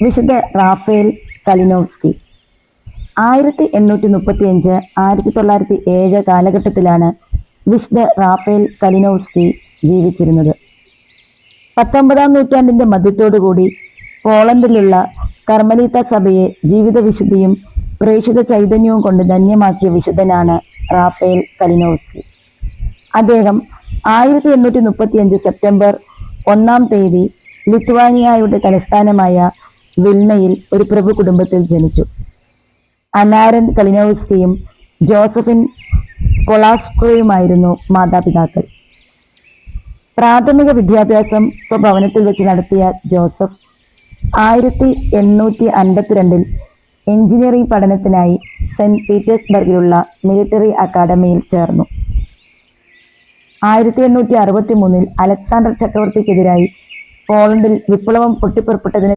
വിശുദ്ധ റാഫേൽ കലിനോവ്സ്കി. ആയിരത്തി എണ്ണൂറ്റി മുപ്പത്തി അഞ്ച് ആയിരത്തി തൊള്ളായിരത്തി ഏഴ് കാലഘട്ടത്തിലാണ് വിശുദ്ധ റാഫേൽ കലിനോവ്സ്കി ജീവിച്ചിരുന്നത്. പത്തൊമ്പതാം നൂറ്റാണ്ടിന്റെ മധ്യത്തോടുകൂടി പോളണ്ടിലുള്ള കർമ്മലീത്ത സഭയെ ജീവിത വിശുദ്ധിയും പ്രേക്ഷിത ചൈതന്യവും കൊണ്ട് ധന്യമാക്കിയ വിശുദ്ധനാണ് റാഫേൽ കലിനോവ്സ്കി. അദ്ദേഹം ആയിരത്തി എണ്ണൂറ്റി മുപ്പത്തി അഞ്ച് സെപ്റ്റംബർ ഒന്നാം തീയതി ലിത്വാനിയായുടെ തലസ്ഥാനമായ വിൽനയിൽ ഒരു പ്രഭു കുടുംബത്തിൽ ജനിച്ചു. അനാരൻ കലിനോവ്സ്കിയും ജോസഫിൻ കൊളാസ്കോയുമായിരുന്നു മാതാപിതാക്കൾ. പ്രാഥമിക വിദ്യാഭ്യാസം സ്വഭവനത്തിൽ വെച്ച് നടത്തിയ ജോസഫ് ആയിരത്തി എണ്ണൂറ്റി അൻപത്തിരണ്ടിൽ എഞ്ചിനീയറിംഗ് പഠനത്തിനായി സെന്റ് പീറ്റേഴ്സ്ബർഗിലുള്ള മിലിറ്ററി അക്കാദമിയിൽ ചേർന്നു. ആയിരത്തി എണ്ണൂറ്റി അറുപത്തി മൂന്നിൽ അലക്സാണ്ടർ ചക്രവർത്തിക്കെതിരായി പോളണ്ടിൽ വിപ്ലവം പൊട്ടിപ്പുറപ്പെട്ടതിനെ